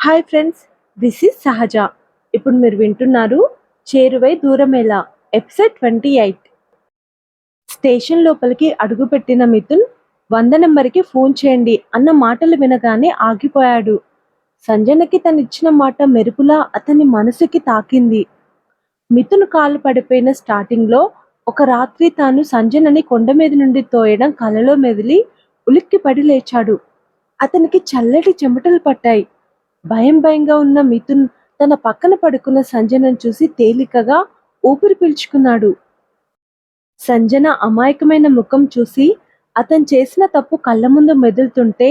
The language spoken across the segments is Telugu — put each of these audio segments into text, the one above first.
హాయ్ ఫ్రెండ్స్ దిస్ ఇస్ సహజ ఇప్పుడు మీరు వింటున్నారు చేరువై దూరమేలా ఎపిసోడ్ ట్వంటీ ఎయిట్ స్టేషన్ లోపలికి అడుగుపెట్టిన మిథున్ వంద నెంబర్కి ఫోన్ చేయండి అన్న మాటలు వినగానే ఆగిపోయాడు. సంజనకి తను ఇచ్చిన మాట మెరుపులా అతని మనసుకి తాకింది. మిథున్ కాలు పడిపోయిన స్టార్టింగ్లో ఒక రాత్రి తాను సంజనని కొండ మీద నుండి తోయడం కలలో మెదిలి ఉలిక్కి పడి లేచాడు. అతనికి చల్లటి చెమటలు పట్టాయి. భయం భయంగా ఉన్న మిథున్ తన పక్కన పడుకున్న సంజనను చూసి తేలికగా ఊపిరి పీల్చుకున్నాడు. సంజన అమాయకమైన ముఖం చూసి అతను చేసిన తప్పు కళ్ళ ముందు మెదులుతుంటే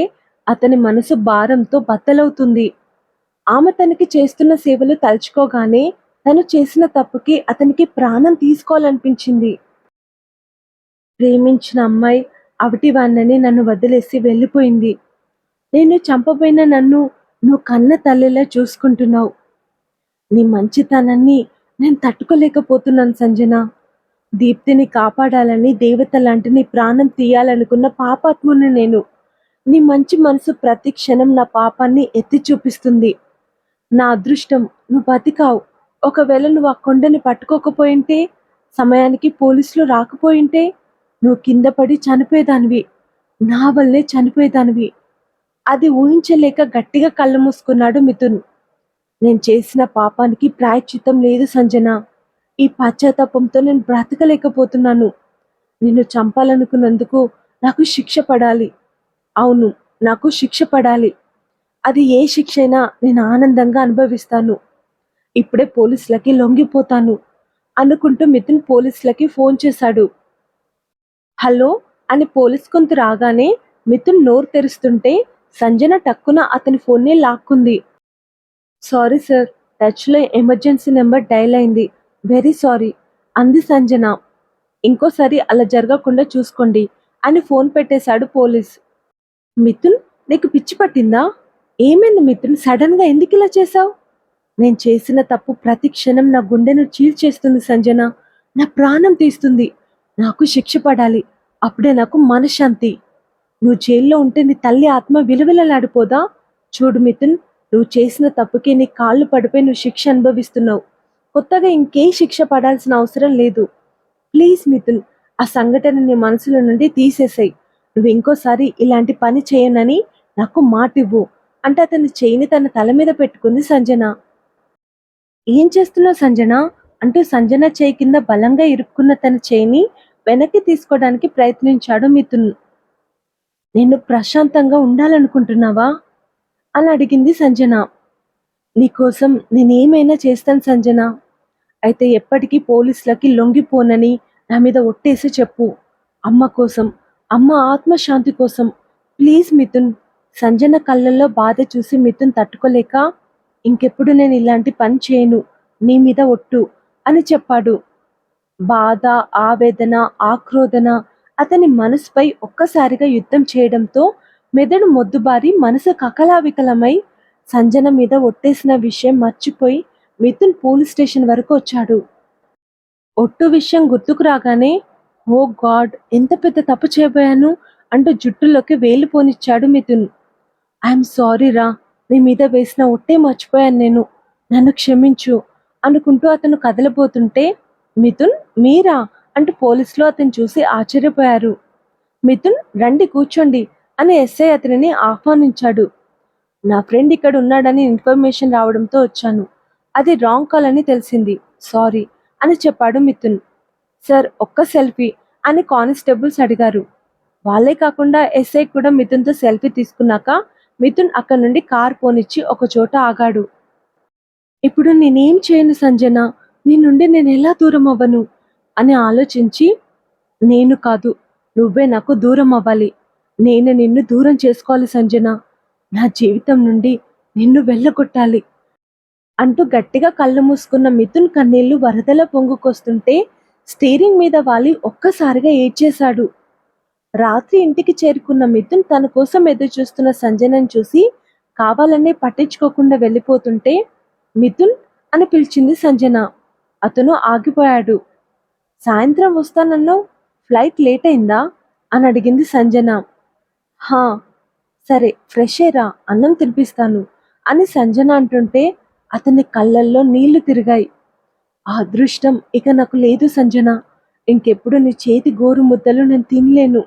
అతని మనసు భారంతో బద్దలవుతుంది. ఆమె తనకి చేస్తున్న సేవలు తలుచుకోగానే తను చేసిన తప్పుకి అతనికి ప్రాణం తీసుకోవాలనిపించింది. ప్రేమించిన అమ్మాయి అవిటివాన్నని నన్ను వదిలేసి వెళ్ళిపోయింది. నేను చంపబోయిన నన్ను నువ్వు కన్న తల్లిలా చూసుకుంటున్నావు. నీ మంచితనాన్ని నేను తట్టుకోలేకపోతున్నాను సంజన. దీప్తిని కాపాడాలని దేవత లాంటి నీ ప్రాణం తీయాలనుకున్న పాపాత్ముని నేను. నీ మంచి మనసు ప్రతి క్షణం నా పాపాన్ని ఎత్తి చూపిస్తుంది. నా అదృష్టం నువ్వు బతికావు. ఒకవేళ నువ్వు ఆ కొండని పట్టుకోకపోయింటే సమయానికి పోలీసులు రాకపోయింటే నువ్వు కింద పడి చనిపోయేదానివి. నా వల్లే చనిపోయేదానివి. అది ఊహించలేక గట్టిగా కళ్ళు మూసుకున్నాడు మిథున్. నేను చేసిన పాపానికి ప్రాయశ్చిత్తం లేదు సంజన. ఈ పశ్చాత్తాపంతో నేను బ్రతకలేకపోతున్నాను. నిన్ను చంపాలనుకున్నందుకు నాకు శిక్ష పడాలి. అవును నాకు శిక్ష పడాలి. అది ఏ శిక్ష అయినా నేను ఆనందంగా అనుభవిస్తాను. ఇప్పుడే పోలీసులకి లొంగిపోతాను అనుకుంటూ మిథున్ పోలీసులకి ఫోన్ చేశాడు. హలో అని పోలీస్ గొంతు రాగానే మిథున్ నోరు తెరుస్తుంటే సంజన టక్కున అతని ఫోన్ని లాక్కుంది. సారీ సార్ టచ్లో ఎమర్జెన్సీ నెంబర్ డైల్ అయింది. వెరీ సారీ అంది సంజన. ఇంకోసారి అలా జరగకుండా చూసుకోండి అని ఫోన్ పెట్టేశాడు పోలీస్. మిథున్ నీకు పిచ్చి పట్టిందా? ఏమైంది మిథున్ సడన్గా ఎందుకు ఇలా చేశావు? నేను చేసిన తప్పు ప్రతి క్షణం నా గుండెను చీల్చేస్తుంది సంజన. నా ప్రాణం తీస్తుంది. నాకు శిక్ష పడాలి. అప్పుడే నాకు మనశ్శాంతి. నువ్వు జైల్లో ఉంటే నీ తల్లి ఆత్మ విలువిలలాడిపోదా? చూడు మిథున్ నువ్వు చేసిన తప్పుకి నీ కాళ్ళు పడిపోయి నువ్వు శిక్ష అనుభవిస్తున్నావు. కొత్తగా ఇంకే శిక్ష పడాల్సిన అవసరం లేదు. ప్లీజ్ మిథున్ ఆ సంఘటన నీ మనసులో నుండి తీసేసాయి. నువ్వు ఇంకోసారి ఇలాంటి పని చేయనని నాకు మాట ఇవ్వు అంటే అతని చేయిని తన తల మీద పెట్టుకుంది సంజన. ఏం చేస్తున్నావు సంజన? అంటూ సంజన చేయి కింద బలంగా ఇరుక్కున్న తన చేయిని వెనక్కి తీసుకోవడానికి ప్రయత్నించాడు మిథున్. నేను ప్రశాంతంగా ఉండాలనుకుంటున్నావా? అని అడిగింది సంజన. నీకోసం నేనేమైనా చేస్తాను సంజన. అయితే ఎప్పటికీ పోలీసులకి లొంగిపోనని నా మీద ఒట్టేసి చెప్పు. అమ్మ కోసం అమ్మ ఆత్మశాంతి కోసం. ప్లీజ్ మిథున్ సంజన కళ్ళల్లో బాధ చూసి మిథున్ తట్టుకోలేక ఇంకెప్పుడు నేను ఇలాంటి పని చేయను నీ మీద ఒట్టు అని చెప్పాడు. బాధ ఆవేదన ఆక్రోధన అతని మనసుపై ఒక్కసారిగా యుద్ధం చేయడంతో మెదడు మొద్దుబారి మనసు కకలావికలమై సంజన మీద ఒట్టేసిన విషయం మర్చిపోయి మిథున్ పోలీస్ స్టేషన్ వరకు వచ్చాడు. ఒట్టు విషయం గుర్తుకు రాగానే ఓ గాడ్ ఎంత పెద్ద తప్పు చేయబోయాను? అంటూ జుట్టులోకి వేలు పోనిచ్చాడు మిథున్. ఐఎమ్ సారీ రా నీ మీద వేసిన ఒట్టే మర్చిపోయాను నేను. నన్ను క్షమించు అనుకుంటూ అతను కదలబోతుంటే మిథున్ మీరా? అంటూ పోలీసులు అతను చూసి ఆశ్చర్యపోయారు. మిథున్ రండి కూర్చోండి అని ఎస్ఐ అతనిని ఆహ్వానించాడు. నా ఫ్రెండ్ ఇక్కడ ఉన్నాడని ఇన్ఫర్మేషన్ రావడంతో వచ్చాను. అది రాంగ్ కాల్ అని తెలిసింది. సారీ అని చెప్పాడు మిథున్. సార్ ఒక్క సెల్ఫీ అని కానిస్టేబుల్స్ అడిగారు. వాళ్ళే కాకుండా ఎస్ఐ కూడా మిథున్తో సెల్ఫీ తీసుకున్నాక మిథున్ అక్కడి నుండి కార్ పోనిచ్చి ఒక చోట ఆగాడు. ఇప్పుడు నేనేం చేయను సంజన? నీ నుండి నేను ఎలా దూరం అవ్వను? అని ఆలోచించి నేను కాదు నువ్వే నాకు దూరం అవ్వాలి. నేను నిన్ను దూరం చేసుకోవాలి సంజన. నా జీవితం నుండి నిన్ను వెళ్ళగొట్టాలి. అంటూ గట్టిగా కళ్ళు మూసుకున్న మిథున్ కన్నీళ్ళు వరదల పొంగుకొస్తుంటే స్టీరింగ్ మీద వాలి ఒక్కసారిగా ఏడ్చేశాడు. రాత్రి ఇంటికి చేరుకున్న మిథున్ తన కోసం ఎదురు చూస్తున్న సంజనని చూసి కావాలనే పట్టించుకోకుండా వెళ్ళిపోతుంటే మిథున్ అని పిలిచింది సంజన. అతను ఆగిపోయాడు. సాయంత్రం వస్తానన్నావు? ఫ్లైట్ లేట్ అయిందా? అని అడిగింది సంజన. హా సరే ఫ్రెష్ అయ్యరా అన్నం తినిపిస్తాను అని సంజన అంటుంటే అతని కళ్ళల్లో నీళ్ళు తిరిగాయి. ఆ అదృష్టం ఇక నాకు లేదు సంజన. ఇంకెప్పుడు నీ చేతి గోరు ముద్దలు నేను తినలేను.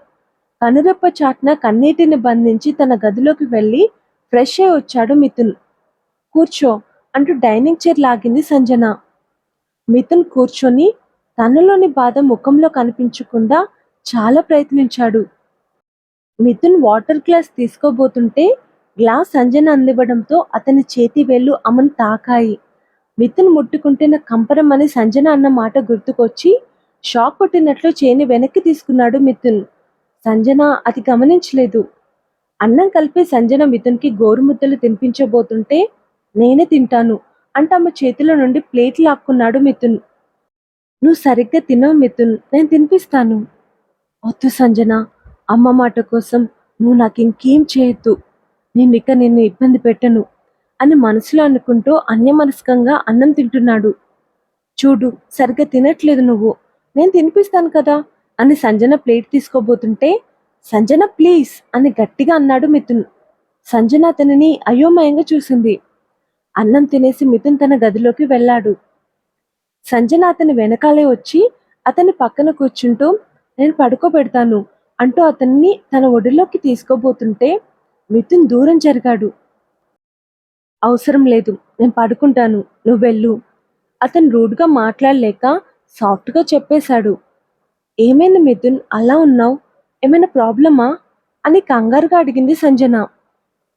కనురెప్ప చాట్న కన్నీటిని బంధించి తన గదిలోకి వెళ్ళి ఫ్రెష్ అయి వచ్చాడు మిథున్. కూర్చో అంటూ డైనింగ్ చైర్ లాగింది సంజన. మిథున్ కూర్చొని తనలోని బాధ ముఖంలో కనిపించకుండా చాలా ప్రయత్నించాడు. మిథున్ వాటర్ గ్లాస్ తీసుకోబోతుంటే గ్లాస్ సంజన అందివ్వడంతో అతని చేతి వేళ్ళు అమను తాకాయి. మిథున్ ముట్టుకుంటే కంపరం అని సంజన అన్న మాట గుర్తుకొచ్చి షాక్ కొట్టినట్లు చేని వెనక్కి తీసుకున్నాడు మిథున్. సంజన అది గమనించలేదు. అన్నం కలిపి సంజన మిథున్కి గోరుముద్దలు తినిపించబోతుంటే నేనే తింటాను అంటే ఆమె చేతిలో నుండి ప్లేట్ లాక్కున్నాడు మిథున్. నువ్వు సరిగ్గా తినవు మిథున్ నేను తినిపిస్తాను. వద్దు సంజన అమ్మ మాట కోసం నువ్వు నాకు ఇంకేం చేయొద్దు. నేను ఇక నిన్ను ఇబ్బంది పెట్టను అని మనసులో అనుకుంటూ అన్యమనస్కంగా అన్నం తింటున్నాడు. చూడు సరిగ్గా తినట్లేదు నువ్వు. నేను తినిపిస్తాను కదా అని సంజన ప్లేట్ తీసుకోబోతుంటే సంజన ప్లీజ్ అని గట్టిగా అన్నాడు మిథున్. సంజన అతనిని అయోమయంగా చూసింది. అన్నం తినేసి మిథున్ తన గదిలోకి వెళ్ళాడు. సంజన అతని వెనకాలే వచ్చి అతని పక్కన కూర్చుంటూ నేను పడుకోబెడతాను అంటూ అతన్ని తన ఒడిలోకి తీసుకోబోతుంటే మిథున్ దూరం జరిగాడు. అవసరం లేదు నేను పడుకుంటాను నువ్వు వెళ్ళు అతను రూడ్గా మాట్లాడలేక సాఫ్ట్గా చెప్పేశాడు. ఏమైంది మిథున్ అలా ఉన్నావు? ఏమైనా ప్రాబ్లమా? అని కంగారుగా అడిగింది సంజన.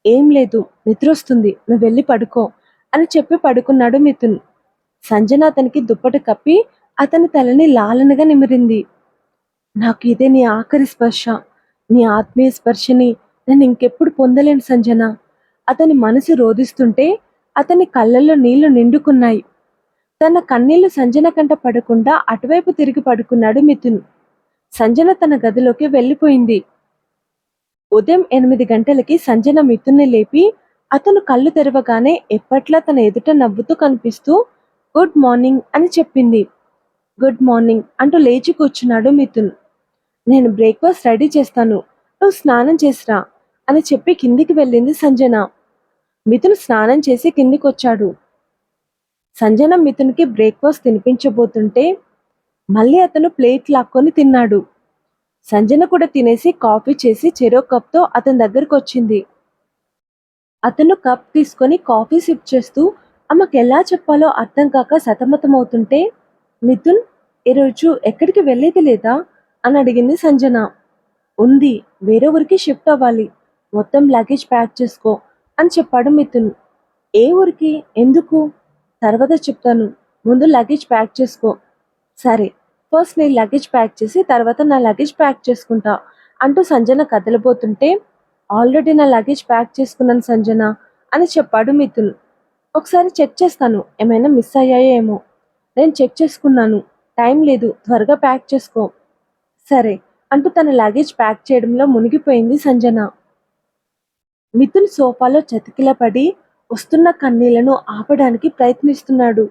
ఏం లేదు నిద్ర వస్తుంది నువ్వు వెళ్ళి పడుకో అని చెప్పి పడుకున్నాడు మిథున్. సంజన అతనికి దుప్పటి కప్పి అతని తలని లాలనగా నిమిరింది. నాకు ఇదే నీ ఆఖరి స్పర్శ నీ ఆత్మీయ స్పర్శని నేను ఇంకెప్పుడు పొందలేను సంజన. అతని మనసు రోధిస్తుంటే అతని కళ్ళల్లో నీళ్ళు నిండుకున్నాయి. తన కన్నీళ్ళు సంజన కంట పడకుండా అటువైపు తిరిగి పడుకున్నాడు మిథున్. సంజన తన గదిలోకి వెళ్ళిపోయింది. ఉదయం ఎనిమిది గంటలకి సంజన మిథున్ని లేపి అతను కళ్ళు తెరవగానే ఎప్పట్లా తన ఎదుట నవ్వుతూ కనిపిస్తూ గుడ్ మార్నింగ్ అని చెప్పింది. గుడ్ మార్నింగ్ అంటూ లేచి కూర్చున్నాడు మిథున్. నేను బ్రేక్ఫాస్ట్ రెడీ చేస్తాను. నువ్వు స్నానం చేసిరా అని చెప్పి కిందికి వెళ్ళింది సంజన. మిథున్ స్నానం చేసి కిందికి వచ్చాడు సంజన మిథున్కి బ్రేక్ఫాస్ట్ తినిపించబోతుంటే మళ్ళీ అతను ప్లేట్ లాక్కొని తిన్నాడు. సంజన కూడా తినేసి కాఫీ చేసి చెరో కప్తో అతని దగ్గరకు వచ్చింది అతను కప్ తీసుకొని కాఫీ సిప్ చేస్తూ ఆమెకు ఎలా చెప్పాలో అర్థం కాక సతమతమవుతుంటే మిథున్ ఈరోజు ఎక్కడికి వెళ్ళేది లేదా? అని అడిగింది సంజన. ఉంది వేరే ఊరికి షిఫ్ట్ అవ్వాలి. మొత్తం లగేజ్ ప్యాక్ చేసుకో అని చెప్పాడు మిథున్. ఏ ఊరికి? ఎందుకు? తర్వాత చెప్తాను. ముందు లగేజ్ ప్యాక్ చేసుకో. సరే ఫస్ట్ నీ లగేజ్ ప్యాక్ చేసి తర్వాత నా లగేజ్ ప్యాక్ చేసుకుంటా అంటూ సంజన కదలబోతుంటే ఆల్రెడీ నా లగేజ్ ప్యాక్ చేసుకున్నాను సంజన అని చెప్పాడు మిథున్. ఒకసారి చెక్ చేస్తాను. ఏమైనా మిస్ అయ్యాయేమో నేను చెక్ చేసుకున్నాను. టైం లేదు. త్వరగా ప్యాక్ చేసుకో. సరే. అంటూ తన లగేజ్ ప్యాక్ చేయడంలో మునిగిపోయింది సంజన. మిథున్ సోఫాలో చతికిల పడి వస్తున్న కన్నీళ్ళను ఆపడానికి ప్రయత్నిస్తున్నాడు.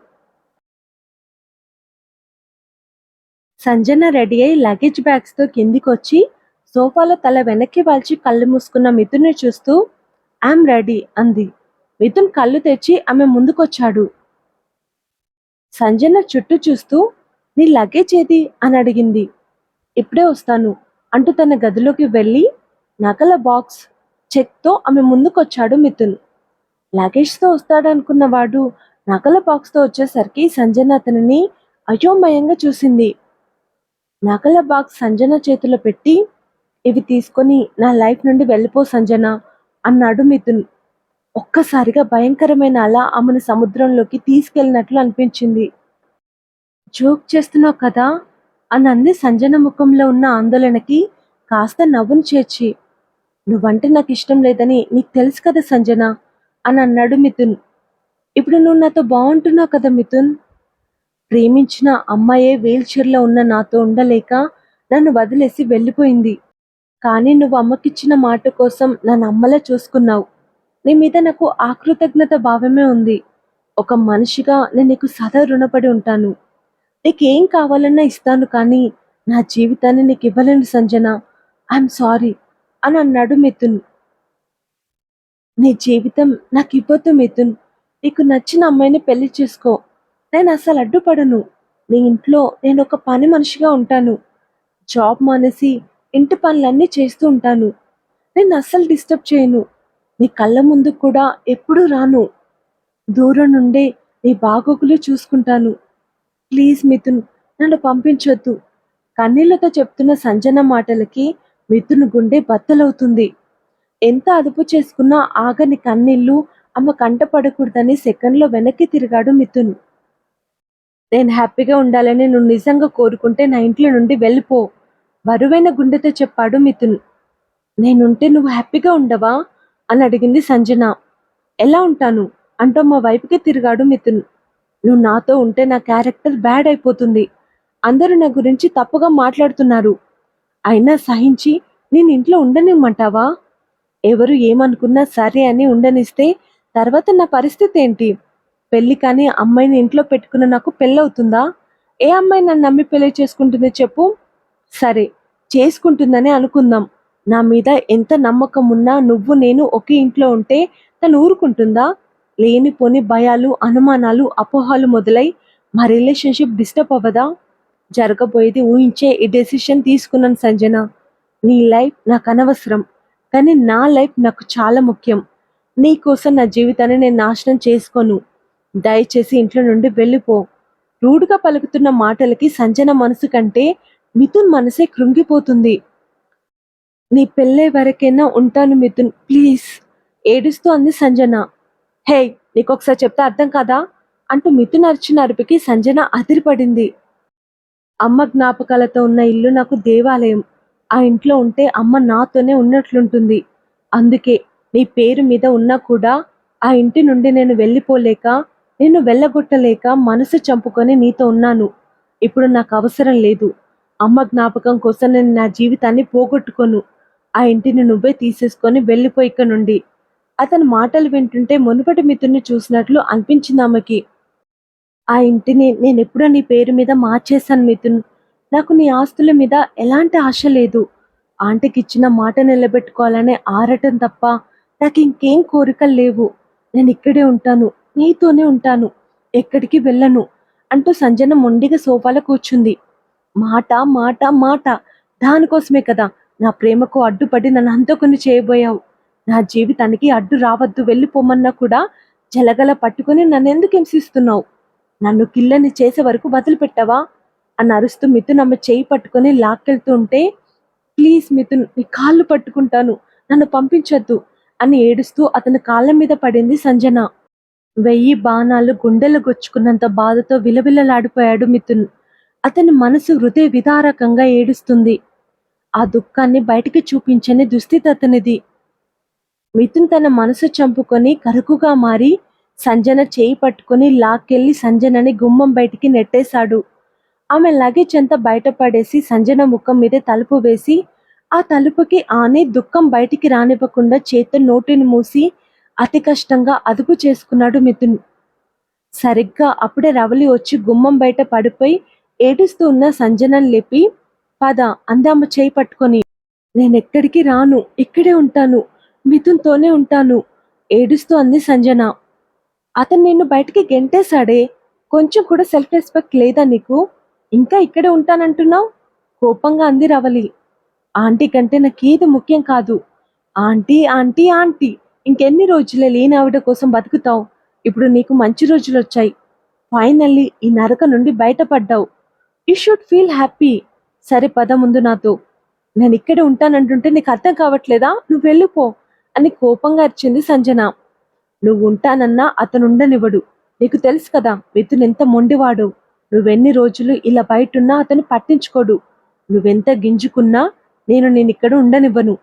సంజన రెడీ అయి లగేజ్ బ్యాగ్స్తో కిందికొచ్చి సోఫాలో తల వెనక్కి వాల్చి కళ్ళు మూసుకున్న మిథున్ని చూస్తూ ఐఎమ్ రెడీ అంది. మిథున్ కళ్ళు తెచ్చి ఆమె ముందుకొచ్చాడు. సంజన చుట్టూ చూస్తూ నీ లగేజ్ ఏది? అని అడిగింది. ఇప్పుడే వస్తాను అంటూ తన గదిలోకి వెళ్ళి నకల బాక్స్ చెక్తో ఆమె ముందుకొచ్చాడు మిథున్. లగేజ్తో వస్తాడనుకున్నవాడు వాడు బాక్స్తో వచ్చేసరికి సంజన అతనిని అయోమయంగా చూసింది. నకల బాక్స్ సంజన చేతిలో పెట్టి ఇవి తీసుకొని నా లైఫ్ నుండి వెళ్ళిపో సంజన అన్నాడు మిథున్. ఒక్కసారిగా భయంకరమైన అలా ఆమెను సముద్రంలోకి తీసుకెళ్ళినట్లు అనిపించింది. జోక్ చేస్తున్నావు కదా? అని అంది సంజన ముఖంలో ఉన్న ఆందోళనకి కాస్త నవ్వును చేర్చి. నువ్వంటే నాకు ఇష్టం లేదని నీకు తెలుసు కదా సంజన? అని అన్నాడు మిథున్. ఇప్పుడు నువ్వు నాతో బాగుంటున్నావు కదా మిథున్? ప్రేమించిన అమ్మాయే వీల్ చైర్లో ఉన్న నాతో ఉండలేక నన్ను వదిలేసి వెళ్ళిపోయింది. కానీ నువ్వు అమ్మకిచ్చిన మాట కోసం నన్ను అమ్మలా చూసుకున్నావు. నీ మీద నాకు ఆకృతజ్ఞత భావమే ఉంది. ఒక మనిషిగా నేను నీకు సదా రుణపడి ఉంటాను. నీకేం కావాలన్నా ఇస్తాను కానీ నా జీవితాన్ని నీకు ఇవ్వలేను సంజన. ఐఎమ్ సారీ అని అన్నాడు మిథున్. నీ జీవితం నాకు ఇవ్వద్దు మిథున్. నీకు నచ్చిన అమ్మాయిని పెళ్ళి చేసుకో. నేను అసలు అడ్డుపడను. నీ ఇంట్లో నేను ఒక పని మనిషిగా ఉంటాను. జాబ్ మానేసి ఇంటి పనులన్నీ చేస్తూ ఉంటాను. నేను అస్సలు డిస్టర్బ్ చేయను. నీ కళ్ళ ముందు కూడా ఎప్పుడూ రాను. దూరం నుండే నీ బాగోగులు చూసుకుంటాను. ప్లీజ్ మిథున్ నన్ను పంపించొద్దు. కన్నీళ్ళతో చెప్తున్న సంజన మాటలకి మిథున్ గుండె బద్దలవుతుంది. ఎంత అదుపు చేసుకున్నా ఆగని కన్నీళ్ళు అమ్మ కంట పడకూడదని సెకండ్లో వెనక్కి తిరిగాడు మిథున్. నేను హ్యాపీగా ఉండాలని నువ్వు నిజంగా కోరుకుంటే నా ఇంట్లో నుండి వెళ్ళిపో. బరువైన గుండెతో చెప్పాడు మిథున్. నేనుంటే నువ్వు హ్యాపీగా ఉండవా? అని అడిగింది సంజన. ఎలా ఉంటాను? అంటూ మా వైపుకి తిరిగాడు మిథున్. నువ్వు నాతో ఉంటే నా క్యారెక్టర్ బ్యాడ్ అయిపోతుంది. అందరూ నా గురించి తప్పుగా మాట్లాడుతున్నారు. అయినా సహించి నేను ఇంట్లో ఉండనిమ్మంటావా? ఎవరు ఏమనుకున్నా సరే అని ఉండనిస్తే తర్వాత నా పరిస్థితి ఏంటి? పెళ్ళి కానీ అమ్మాయిని ఇంట్లో పెట్టుకున్న నాకు పెళ్ళవుతుందా? ఏ అమ్మాయి నన్ను నమ్మి పెళ్ళి చేసుకుంటుందో చెప్పు? సరే చేసుకుంటుందని అనుకుందాం. నా మీద ఎంత నమ్మకం ఉన్నా నువ్వు నేను ఒకే ఇంట్లో ఉంటే తను ఊరుకుంటుందా? లేనిపోని భయాలు అనుమానాలు అపోహలు మొదలై మా రిలేషన్షిప్ డిస్టర్బ్ అవ్వదా? జరగబోయేది ఊహించే ఈ డెసిషన్ తీసుకున్నాను సంజన. నీ లైఫ్ నాకు అనవసరం కానీ నా లైఫ్ నాకు చాలా ముఖ్యం. నీ కోసం నా జీవితాన్ని నేను నాశనం చేసుకోను. దయచేసి ఇంట్లో నుండి వెళ్ళిపో. రూడ్గా పలుకుతున్న మాటలకి సంజన మనసు కంటే మిథున్ మనసే కృంగిపోతుంది. నీ పెళ్ళే వరకైనా ఉంటాను మిథున్. ప్లీజ్. ఏడుస్తూ అంది సంజన. హే నీకొకసారి చెప్తే అర్థం కదా? అంటూ మిథున్ అర్చిన అరుపుకి సంజన అదిరిపడింది. అమ్మ జ్ఞాపకాలతో ఉన్న ఇల్లు నాకు దేవాలయం. ఆ ఇంట్లో ఉంటే అమ్మ నాతోనే ఉన్నట్లుంటుంది. అందుకే నీ పేరు మీద ఉన్నా కూడా ఆ ఇంటి నుండి నేను వెళ్ళిపోలేక నేను వెళ్ళగొట్టలేక మనసు చంపుకొని నీతో ఉన్నాను. ఇప్పుడు నాకు అవసరం లేదు. అమ్మ జ్ఞాపకం కోసం నేను నా జీవితాన్ని పోగొట్టుకోను. ఆ ఇంటిని నువ్వే తీసేసుకొని వెళ్ళిపో ఇక్కడ నుండి. అతని మాటలు వింటుంటే మునుపటి మిత్రుని చూసినట్లు అనిపించింది ఆమెకి. ఆ ఇంటిని నేను ఎప్పుడో నీ పేరు మీద మార్చేశాను మిథున్ నాకు నీ ఆస్తుల మీద ఎలాంటి ఆశ లేదు. ఆంటీకి ఇచ్చిన మాట నిలబెట్టుకోవాలనే ఆరటం తప్ప నాకు ఇంకేం కోరికలు లేవు. నేను ఇక్కడే ఉంటాను నీతోనే ఉంటాను ఎక్కడికి వెళ్ళను అంటూ సంజన మొండిగా సోఫాలో కూర్చుంది. మాట మాట మాట దానికోసమే కదా నా ప్రేమకు అడ్డుపడి నన్ను అంతకుని చేయబోయావు. నా జీవితానికి అడ్డు రావద్దు వెళ్ళిపోమన్నా కూడా జలగల పట్టుకుని నన్ను ఎందుకు హింసిస్తున్నావు? నన్ను కిల్లని చేసే వరకు వదిలిపెట్టావా? అని అరుస్తూ మిథున్ ఆమె చేయి పట్టుకొని లాక్కెళ్తూ ఉంటే ప్లీజ్ మిథున్ నీ కాళ్ళు పట్టుకుంటాను. నన్ను పంపించొద్దు అని ఏడుస్తూ అతని కాళ్ళ మీద పడింది సంజన. వెయ్యి బాణాలు గుండెలు గొచ్చుకున్నంత బాధతో విలవిలలాడిపోయాడు మిథున్. అతని మనసు హృదయ విదారకంగా ఏడుస్తుంది. ఆ దుఃఖాన్ని బయటికి చూపించని దుస్థితి అతనిది మిథున్ తన మనసు చంపుకొని కరుకుగా మారి సంజన చేయి పట్టుకుని లాక్కెళ్ళి సంజనని గుమ్మం బయటికి నెట్టేశాడు. ఆమె లగేజ్ అంతా బయటపడేసి సంజన ముఖం మీద తలుపు వేసి ఆ తలుపుకి ఆనే దుఃఖం బయటికి రానివ్వకుండా చేత నోటిని మూసి అతి కష్టంగా అదుపు చేసుకున్నాడు మిథున్. సరిగ్గా అప్పుడే రవలి వచ్చి గుమ్మం బయట పడిపోయి ఏడుస్తూ ఉన్న సంజనని లేపి పద అందామ చేయి పట్టుకొని. నేనెక్కడికి రాను? ఇక్కడే ఉంటాను. మిథున్తోనే ఉంటాను. ఏడుస్తూ అంది సంజన. అతను నిన్ను బయటికి గెంటేశాడే. కొంచెం కూడా సెల్ఫ్ రెస్పెక్ట్ లేదా నీకు? ఇంకా ఇక్కడే ఉంటానంటున్నావు? కోపంగా అంది రవలి. ఆంటీ కంటే నాకేది ముఖ్యం కాదు. ఆంటీ ఆంటీ ఆంటీ ఇంకెన్ని రోజులే లేని ఆవిడ కోసం బతుకుతావు. ఇప్పుడు నీకు మంచి రోజులు వచ్చాయి ఫైనల్లీ ఈ నరక నుండి బయటపడ్డావు. యూ షుడ్ ఫీల్ హ్యాపీ సరే పద ముందు నాతో. నేను ఇక్కడే ఉంటానంటుంటే నీకు అర్థం కావట్లేదా? నువ్వు వెళ్ళిపో అని కోపంగా అరిచింది సంజన. నువ్వు ఉంటానన్నా అతను ఉండనివ్వడు నీకు తెలుసు కదా మిథున్ ఎంత మొండివాడు. నువ్వెన్ని రోజులు ఇలా బయటున్నా అతను పట్టించుకోడు. నువ్వెంత గింజుకున్నా నేను నేను ఇక్కడ ఉండనివ్వను.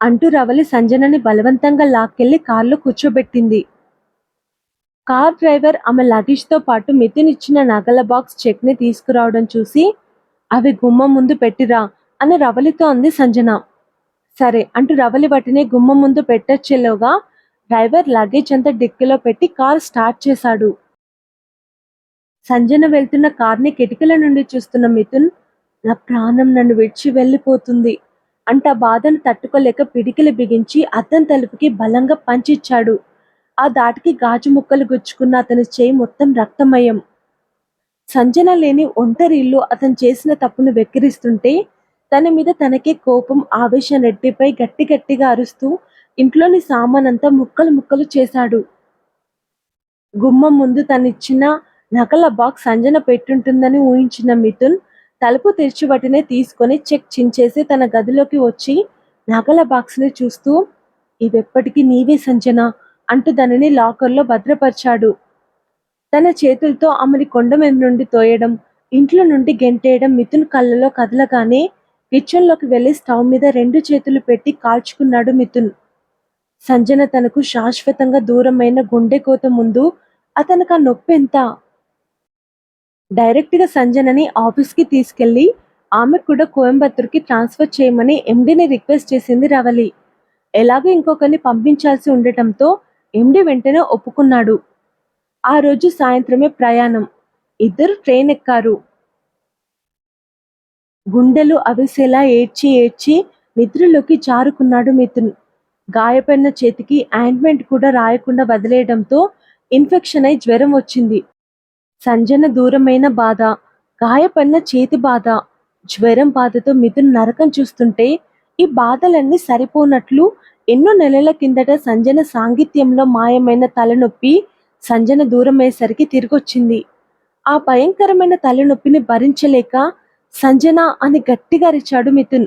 అంటూ రవలి సంజనని బలవంతంగా లాక్కెళ్ళి కారులో కూర్చోబెట్టింది. కార్ డ్రైవర్ ఆమె లగేజ్తో పాటు మిథున్ ఇచ్చిన నగల బాక్స్ చెక్ని తీసుకురావడం చూసి అవి గుమ్మం ముందు పెట్టిరా అని రవలితో అంది సంజన. సరే అంటూ రవలి వాటిని గుమ్మం ముందు పెట్టొచ్చేలోగా డ్రైవర్ లగేజ్ అంతా డిక్కీలో పెట్టి కార్ స్టార్ట్ చేశాడు. సంజన వెళ్తున్న కార్ని కిటికీల నుండి చూస్తున్న మిథున్ నా ప్రాణం నన్ను విడిచి వెళ్ళిపోతుంది అంట బాధను తట్టుకోలేక పిడికిలు బిగించి అద్దం తలుపుకి బలంగా పంచిచ్చాడు. ఆ దాటికి గాజు ముక్కలు గుచ్చుకున్న అతని చేయి మొత్తం రక్తమయం. సంజన లేని ఒంటరి ఇల్లు అతను చేసిన తప్పును వెక్కిరిస్తుంటే తన మీద తనకే కోపం ఆవేశం రెడ్డిపై గట్టి గట్టిగా అరుస్తూ ఇంట్లోని సామానంతా ముక్కలు ముక్కలు చేశాడు. గుమ్మం ముందు తనిచ్చిన నకల బాక్స్ సంజన పెట్టుంటుందని ఊహించిన మిథున్ తలుపు తెరిచి వాటినే తీసుకొని చెక్ చించేసి తన గదిలోకి వచ్చి నగల బాక్స్ని చూస్తూ ఇవెప్పటికీ నీవే సంజన అంటూ దానిని లాకర్లో భద్రపరిచాడు. తన చేతులతో ఆమెని కొండ మీద నుండి తోయడం ఇంట్లో నుండి గెంటేయడం మిథున్ కళ్ళలో కదలగానే కిచెన్లోకి వెళ్ళి స్టవ్ మీద రెండు చేతులు పెట్టి కాల్చుకున్నాడు మిథున్. సంజన తనకు శాశ్వతంగా దూరమైన గుండె కోత ముందు అతనికి ఆ నొప్పి ఎంత? డైరెక్ట్గా సంజనని ఆఫీస్కి తీసుకెళ్ళి ఆమె కూడా కోయంబత్తూర్కి ట్రాన్స్ఫర్ చేయమని ఎండీని రిక్వెస్ట్ చేసింది రవలి. ఎలాగో ఇంకొకరిని పంపించాల్సి ఉండటంతో ఎండి వెంటనే ఒప్పుకున్నాడు. ఆ రోజు సాయంత్రమే ప్రయాణం. ఇద్దరు ట్రైన్ ఎక్కారు. గుండెలు అవిసేలా ఏడ్చి ఏడ్చి నిద్రలోకి జారుకున్నాడు మిథున్. గాయపడిన చేతికి ఆయింట్మెంట్ కూడా రాయకుండా వదిలేయడంతో ఇన్ఫెక్షన్ అయి జ్వరం వచ్చింది. సంజన దూరమైన బాధ గాయపడిన చేతి బాధ జ్వరం బాధతో మిథున్ నరకం చూస్తుంటే ఈ బాధలన్నీ సరిపోనట్లు ఎన్నో నెలల కిందట సంజన సాంగిత్యంలో మాయమైన తలనొప్పి సంజన దూరమయ్యేసరికి తిరిగొచ్చింది. ఆ భయంకరమైన తలనొప్పిని భరించలేక సంజన అని గట్టిగా అరిచాడు మిథున్.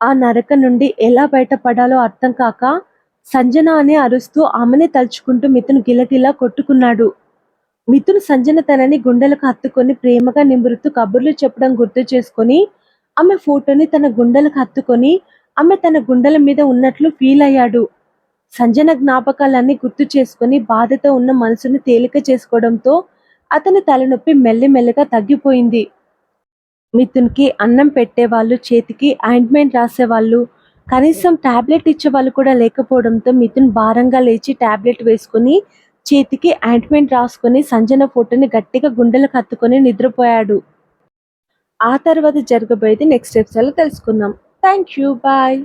ఆ నరక నుండి ఎలా బయటపడాలో అర్థం కాక సంజన అని అరుస్తూ ఆమెనే తలుచుకుంటూ మిథున్ గిలగిలా కొట్టుకున్నాడు. మిథున్ సంజన తనని గుండెలకు హత్తుకొని ప్రేమగా నిమురుతూ కబుర్లు చెప్పడం గుర్తు చేసుకొని ఆమె ఫోటోని తన గుండెలకు హత్తుకొని ఆమె తన గుండెల మీద ఉన్నట్లు ఫీల్ అయ్యాడు. సంజన జ్ఞాపకాలన్నీ గుర్తు చేసుకొని బాధతో ఉన్న మనసును తేలిక చేసుకోవడంతో అతని తలనొప్పి మెల్లిమెల్లిగా తగ్గిపోయింది. మిథున్కి అన్నం పెట్టేవాళ్ళు చేతికి ఆయింట్మెంట్ రాసేవాళ్ళు కనీసం టాబ్లెట్ ఇచ్చేవాళ్ళు కూడా లేకపోవడంతో మిథున్ భారంగా లేచి టాబ్లెట్ వేసుకుని చేతికి ఆయింట్మెంట్ రాసుకొని సంజన ఫోటోని గట్టిగా గుండెలకు కత్తుకొని నిద్రపోయాడు. ఆ తర్వాత జరగబోయేది నెక్స్ట్ ఎపిసోడ్లో తెలుసుకుందాం. Thank you. బాయ్.